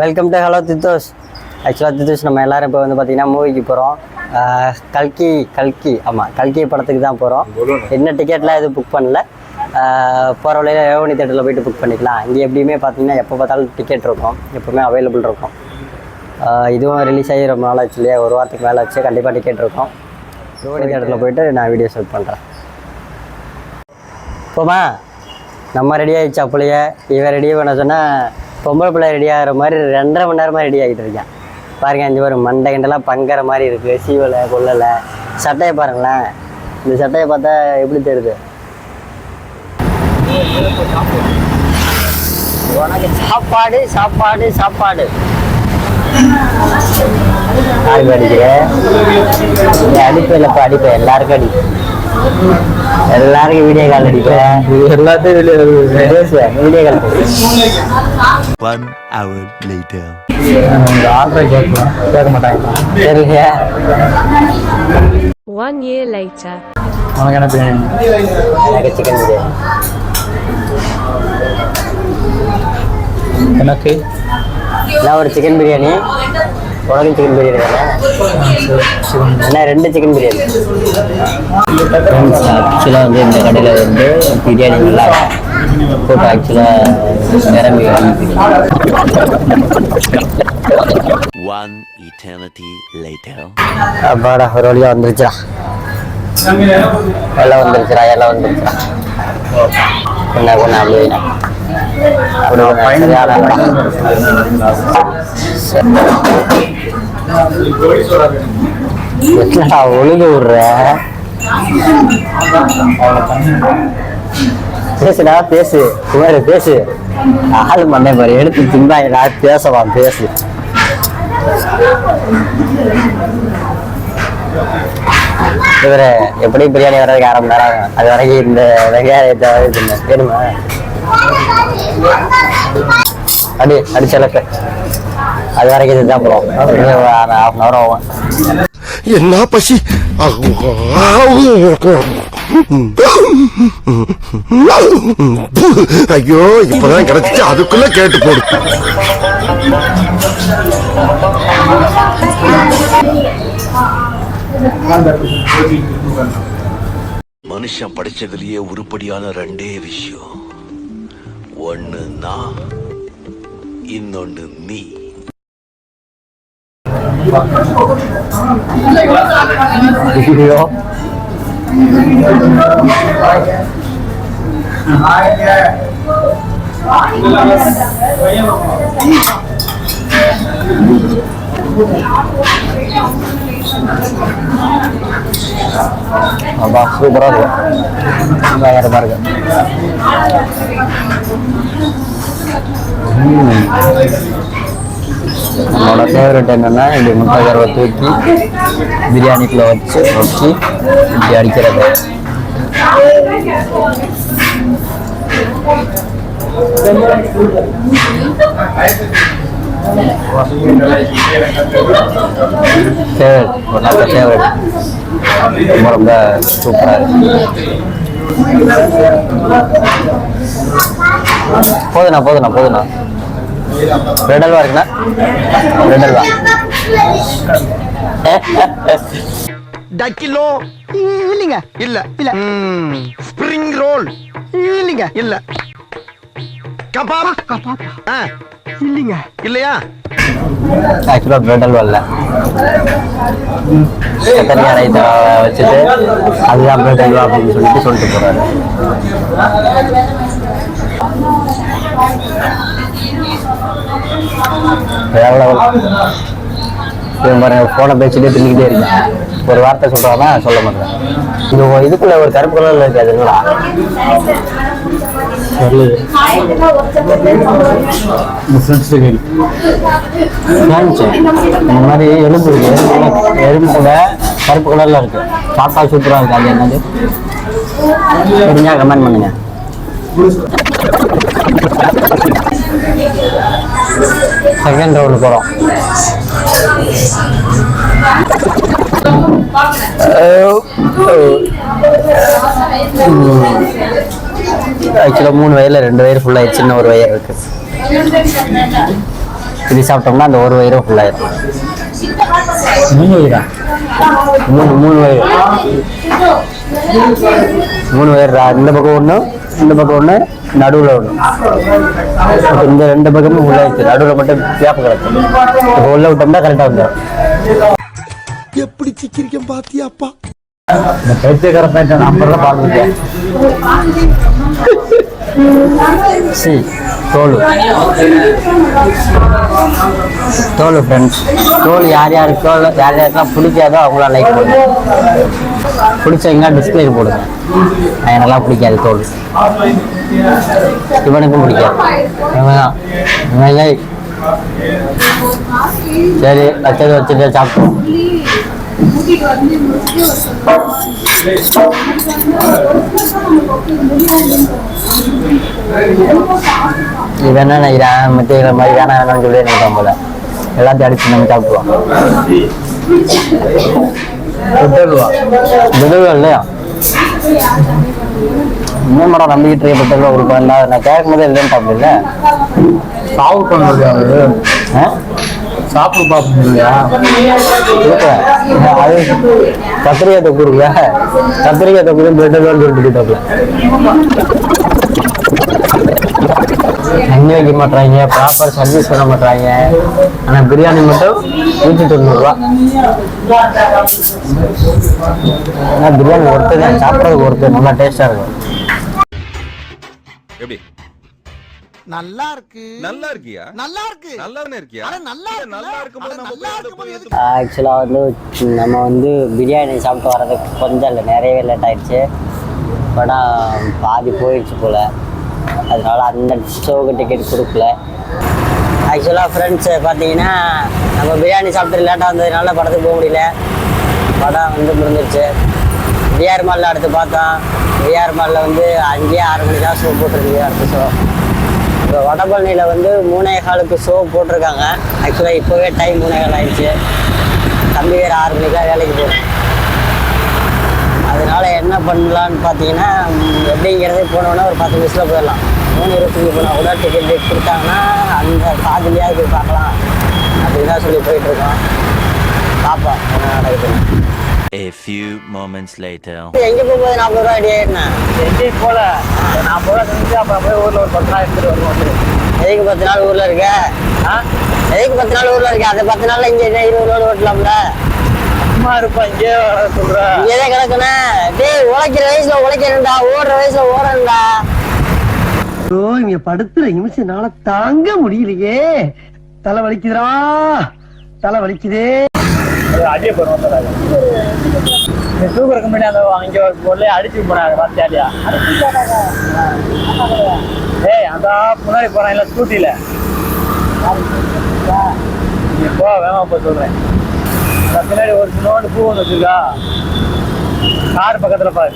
Welcome to hello தித்தோஸ் ஆக்சுவலாக தித்தோஸ் நம்ம எல்லாரும் இப்போ வந்து பார்த்தீங்கன்னா மூவிக்கு போகிறோம் கல்கி கல்கி ஆமாம் கல்கி படத்துக்கு தான் போகிறோம் என்ன டிக்கெட்லாம் எதுவும் புக் பண்ணல. போகிற வழியில் ரேவணி தேட்டரில் போயிட்டு புக் பண்ணிக்கலாம். இங்கே எப்படியுமே பார்த்தீங்கன்னா எப்போ பார்த்தாலும் டிக்கெட் இருக்கும். எப்போவுமே அவைலபிள் இருக்கும். இதுவும் ரிலீஸ் ஆகி ரொம்ப நாள் ஆச்சு இல்லையா? ஒரு வாரத்துக்கு மேலே வச்சு கண்டிப்பாக டிக்கெட் இருக்கும். ரேவணி தேட்டரில் போயிட்டு நான் வீடியோ ஷூட் பண்ணுறேன் போமா நம்ம ரெடி ஆகிடுச்சு அப்படியே இவன் ரெடி பண்ண சொன்னால் பொம்பளை பிள்ளை ரெடி ஆகிற மாதிரி ரெண்டரை மணி நேரமாக ரெடி ஆகிட்டு இருக்கேன். பாருங்க இந்த ஒரு மண்டை கிண்டெல்லாம் பங்குற மாதிரி இருக்குது சீவலை கொள்ளலை. சட்டையை பாருங்களேன். இந்த சட்டையை பார்த்தா எப்படி தெரியுது? உனக்கு சாப்பாடு சாப்பாடு சாப்பாடு. அடிப்ப இல்லப்பா அடிப்ப. எல்லாருக்கும் அடி. எல்லாருக்கும் வீடியோ கால் அடிப்பேன் எல்லாத்தையும் பேசுவேன் video call One hour later. Order கேட்கலாம் கேட்க மாட்டாங்க தெரியலையா One year later. உனக்கு என்ன பிரியாணி எனக்கு சிக்கன் பிரியாணி எனக்கு நான் ஒரு சிக்கன் பிரியாணி உனக்கும் சிக்கன் பிரியாணி தானே என்ன ரெண்டு சிக்கன் பிரியாணி ஆக்சுவலாக வந்து இந்த கடையில் வந்து பிரியாணி நல்லா இருக்கும் போட்டு ஆக்சுவலாக நிரம்பி One eternity later. அப்பாடா ஒரு வழியாக வந்துருச்சுடா எல்லாம் வந்துருச்சுடா எல்லாம் வந்துருச்சுடா கொண்டா கொண்டா அப்படி வைடா. அப்படி வைடா. சரியான ஆளுடா. சரி. என்னடா ஒழுங்கு விடுற பேசுடா பேசு. குமார் பேசு. ஆள் மண்ணே பாரு எடுத்து திம்பாங்க பேசலாம் பேசு. இவர் எப்படி பிரியாணி வர்றதுக்கு அரை மணி நேரம் அது வரைக்கும் இந்த வெங்காயத்தை இது வேணுமா? அடி அடி அது வரைக்கும் இதுதான் போகிறோம் ஹாஃப் அன் ஹவர் ஆகும். என்ன பசி? ஐயோ இப்பதான் கிடைச்சிச்சு. அதுக்குள்ள கேட்டு போடு. மனுஷன் படிச்சதுலயே உருப்படியான ரெண்டே விஷயம். ஒண்ணு நான் இன்னொன்னு நீ. ஐயோ. அப்பா சூப்பராக இருக்கும் பயங்கரமாக இருக்கு ம். என்னோட ஃபேவரட் என்னன்னா இப்படி முட்டை கருவை தூக்கி பிரியாணிக்குள்ளே வச்சு வச்சு இப்படி அடிக்கிறது. ஃபேவரட் நல்ல ஃபேவரட் ரொம்ப ரொம்ப சூப்பராக இருக்கு. போதுண்ணா போதுண்ணா போதுண்ணா. ரெட் அல்வா இருக்குண்ணா ரெட் அல்வா டக்கிலோ இல்லைங்க. இல்ல இல்ல. Spring roll. இல்லைங்க இல்ல. கபாப். கபாப் இல்லைங்க. இல்லையா? ஆக்சுவலாக பிரெட் அல்வா இல்லை. தனியாக ரைத்தா வச்சுட்டு அதுதான் பிரெட் அல்வா அப்படின்னு சொல்லிட்டு சொல்லிட்டு போறாரு. வேற. இவன் பாருங்க ஃபோனை பேசிட்டே பின்னிக்கிட்டே இருக்கேன். ஒரு வார்த்தை சொல்றானா சொல்ல மாட்டேன். இது இதுக்குள்ள ஒரு கருப்பு கலர்ல இருக்கு அது என்னடா? French. இந்த மாதிரி எலும்பு இருக்கு. எலும்பு கூட கருப்பு கலர்ல இருக்கு. சாப்பிட்டா சூப்பரா இருக்கு அது என்னது? தெரிஞ்சா கமெண்ட் பண்ணுங்க. செகண்ட் ரவுண்ட் போறோம் ஆக்சுவலாக மூணு வயலில் ரெண்டு வயர் ஃபுல்லாக சின்ன ஒரு வயிறு இருக்கு. இது சாப்பிட்டோம்னா அந்த ஒரு வயிறும் ஃபுல்லாயிரும் மூணு வயிறா? மூணு மூணு வயிறு. மூணு வயிறுடா இந்த பக்கம் ஒன்று இந்த பக்கம் ஒன்று நடுவில் ஒன்று இந்த ரெண்டு பக்கமும் உள்ள இருக்கு. நடுவில் மட்டும் கேப் கிடக்கு. இப்போ உள்ள விட்டோம்னா கரெக்டாக வந்துடும் எப்படி சிக்கிரிக்கம் பாத்தியாப்பா பைத்தியக்கார பையன் நம்பர் தான் பார்த்துருக்கேன். சி தோல் தோல் ஃப்ரெண்ட்ஸ் தோல் யார் யாருக்கு யார் யாருக்கெல்லாம் பிடிக்காதோ அவங்களாம் லைக் பண்ணுங்க. பிடிச்சவங்க டிஸ்பிளே போடுங்க. எனக்கெல்லாம் பிடிக்காது தோல் இவனுக்கும் பிடிக்காது. இவன் தான் இவன் சரி வச்சது வச்சுட்டு சாப்பிட்டோம் இது என்ன நினைக்கிறேன் மத்திய மாதிரி தானே வேணும்னு சொல்லி நினைக்கிறேன் போல. எல்லாத்தையும் அடிச்சு நம்ம சாப்பிடுவோம் விடுவா இல்லையா? இன்னும் மேடம் நம்பிக்கிட்டு இருக்க பெட்ரோல் கொடுப்பேன் நான் கேட்கும் போது இல்லைன்னு சாப்பிடல சாவு பண்ணுறது சாப்பிடு பார்ப்போம் அது கத்திரிக்காய் தொக்கு இருக்குல்ல? கத்திரிக்காய் தொக்கு பெட்ரோல் சொல்லிட்டு தண்ணி வைக்க மாட்டாங்க ப்ராப்பர் சர்வீஸ் பண்ண மாட்டாங்க ஆனா பிரியாணி மட்டும் நூற்றி தொண்ணூறுரூவா ஆனா பிரியாணி ஒருத்தர் சாப்பிட்றதுக்கு ஒருத்தர் நல்லா டேஸ்டா இருக்கும். எப்படி? நல்லா இருக்கு நல்லா இருக்கியா? நல்லா இருக்கு நல்லா இருக்கியா அட நல்லா? நல்லா இருக்கும்போது நம்ம? ஆக்சுவலாக வந்து நம்ம வந்து பிரியாணி சாப்பிட்டு வர்றதுக்கு கொஞ்சம் இல்லை நிறையவே லேட் ஆயிடுச்சு. படம் பாதி போயிடுச்சு போல். அதனால அந்த ஷோவுக்கு டிக்கெட் கொடுக்கல. ஆக்சுவலாக ஃப்ரெண்ட்ஸ் பார்த்தீங்கன்னா நம்ம பிரியாணி சாப்பிட்டு லேட்டாக வந்ததுனால படத்துக்கு போக முடியல. படம் வந்து முடிஞ்சிருச்சு. பிஆர் மாலில் அடுத்து பார்த்தோம் பிஆர் மாலில் வந்து அங்கேயே ஆறு மணிக்கா ஷோ போட்டிருக்கு அடுத்த ஷோ இப்போ வடபழனியில் வந்து மூணே காலுக்கு ஷோ போட்டிருக்காங்க. ஆக்சுவலாக இப்போவே டைம் மூணே கால் ஆயிடுச்சு. தம்பி வேறு ஆறு மணிக்கா வேலைக்கு போகிறேன் அதனால் என்ன பண்ணலான்னு பார்த்தீங்கன்னா எப்படிங்கிறதே எப்படிங்கிறது போனோன்னா ஒரு பத்து நிமிஷத்தில் போயிடலாம். மூணு இருபத்தஞ்சி போனால் கூட டிக்கெட் கொடுத்தாங்கன்னா அந்த பாதிலையாவது போய் பார்க்கலாம். அப்படின்னு தான் சொல்லி போயிட்டுருக்கோம் பார்ப்போம் என்ன நடக்குதுன்னு. A few moments later. எங்கே போகும்போது நாற்பது ரூபா அடி ஆயிடுனேன் எங்கேயும் போல நான் போல செஞ்சு அப்புறம் போய் ஊரில் ஒரு பத்து நாள் எடுத்துட்டு வருவோம் எதுக்கு பத்து நாள் ஊரில் இருக்க? எதுக்கு பத்து நாள் ஊரில் இருக்க? அந்த பத்து நாள்ல இங்கே இருபது ரூபா ஓட்டலாம்ல? அம்மா இருப்பா இங்கே சொல்கிறேன் இங்கே தான் கிடக்குனேன் டேய் உழைக்கிற வயசுல உழைக்கிறேன்டா ஓடுற வயசுல ஓடுறேன்டா ஐயோ இங்க படுத்துற நிமிஷம் தாங்க முடியலையே. தலை வலிக்குதுடா. தலை வலிக்குதே. அடியே போறோம் சூப்பர் கம்பெனி அந்த அங்க ஒரு பொருளே அடிச்சு போனாங்க வாத்தியாலியா ஏய் அந்த முன்னாடி போறான் இல்ல ஸ்கூட்டில. நீ போ வேகமா போ சொல்றேன். பின்னாடி ஒரு சின்னோண்டு பூ ஒன்று வச்சிருக்கா. கார் பக்கத்துல பாரு.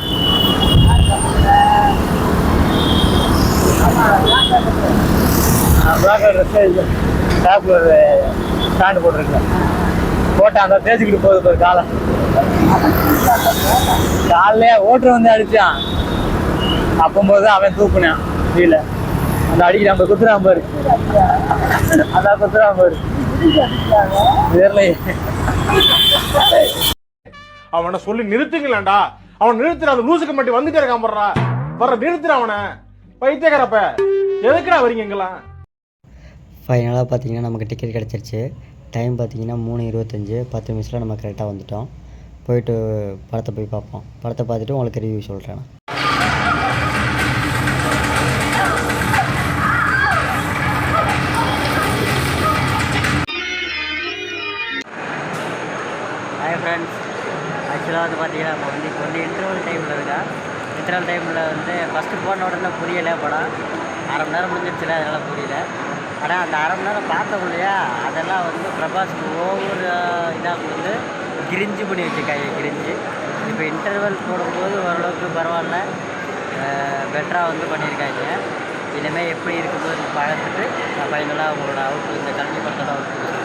பிளாக் ட்ரெஸ் ஷாப்ல ஸ்டாண்டு போட்டிருக்கேன். போட்டு அந்த தேய்ச்சிக்கிட்டு போகுது ஒரு காலை. காலையிலே ஓட்டுற வந்து அடிச்சான். அப்பம்போது அவன் தூக்குனான் கீழே. அந்த அடிக்கு நம்ம குத்துறான் பாரு. அதான் குத்துறான் பாரு. தெரியலையே. அவனை சொல்லி நிறுத்துங்களேன்டா. அவன் நிறுத்துற அந்த லூசுக்கு மட்டும் வந்துட்டே இருக்கான் போடுறா வர நிறுத்துற அவனை. பைத்தியக்காரப்ப. எதுக்குடா வரீங்க இங்கெல்லாம்? ஃபைனலாக பார்த்தீங்கன்னா நமக்கு டிக்கெட் கிடச்சிருச்சு. டைம் பார்த்தீங்கன்னா மூணு இருபத்தஞ்சு பத்து நிமிஷத்தில் நம்ம கரெக்டாக வந்துட்டோம். போயிட்டு படத்தை போய் பார்ப்போம். படத்தை பார்த்துட்டு உங்களுக்கு ரிவ்யூ சொல்கிறேன் நான். ஹாய் ஃப்ரெண்ட்ஸ் ஆக்சுவலாக வந்து பார்த்தீங்கன்னா இப்போ வந்து இப்போ வந்து இன்டர்வல் டைமில் இருக்கா? இன்டர்வல் டைமில் வந்து ஃபஸ்ட்டு போன உடனே புரியலை படம். அரை மணி நேரம் முடிஞ்சிருச்சுல அதனால் புரியல. ஆனால் அந்த அரை மணி நேரம் பார்த்தோம் இல்லையா? அதெல்லாம் வந்து பிரபாஸ்க்கு ஒவ்வொரு இதாக வந்து கிரிஞ்சு பண்ணி வச்சுருக்காங்க கிரிஞ்சு. இப்போ இன்டர்வல் போடும்போது ஓரளவுக்கு பரவாயில்ல. பெட்டராக வந்து பண்ணியிருக்காங்க. இனிமேல் எப்படி இருக்கும்போது பார்த்துட்டு நான் ஃபைனலாக உங்களோட அவுட் இந்த கல்வி படத்தோட அவுட்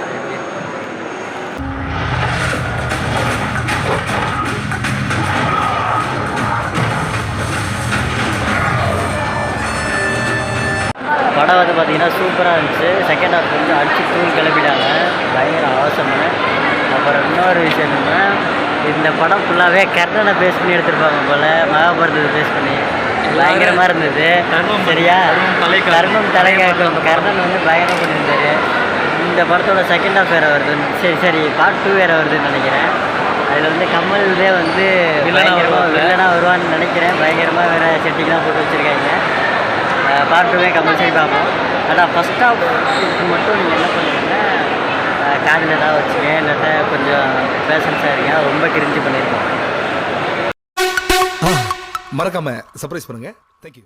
படம் வந்து பார்த்தீங்கன்னா சூப்பராக இருந்துச்சு. செகண்ட் ஹாஃப் வந்து அடிச்சு தூள் கிளப்பிட்டாங்க. பயங்கர அவசரமான அப்புறம் இன்னொரு விஷயம் என்னன்னா இந்த படம் ஃபுல்லாகவே கர்ணனை பேஸ் பண்ணி எடுத்திருப்பாங்க போல மகாபாரதத்தை பேஸ் பண்ணி. பயங்கரமாக இருந்தது. சரியா? கர்ணம் தலைகாக்கும் கர்ணன் வந்து பயங்கரம் பண்ணியிருந்தாரு. இந்த படத்தோட செகண்ட் ஹாஃப் வேறு வருது. சரி சரி பார்ட் டூ வேறு வருதுன்னு நினைக்கிறேன். அதில் வந்து கமல்தே வந்து பயங்கரமாக வில்லனாக வருவான்னு நினைக்கிறேன். பயங்கரமாக வேறு செட்டிங்லாம் போட்டு வச்சுருக்காங்க. பார்ட் கம்பல்சரி பார்ப்போம். ஆனால் ஃபஸ்ட் ஹாஃப் மட்டும் நீங்கள் என்ன பண்ணுறீங்கன்னா காதில் ஏதாவது வச்சுங்க இல்லாட்டா கொஞ்சம் பேஷன்ஸாக இருங்க. ரொம்ப கிரிஞ்சு பண்ணியிருக்கோம் மறக்காம சர்ப்ரைஸ் பண்ணுங்க. தேங்க்யூ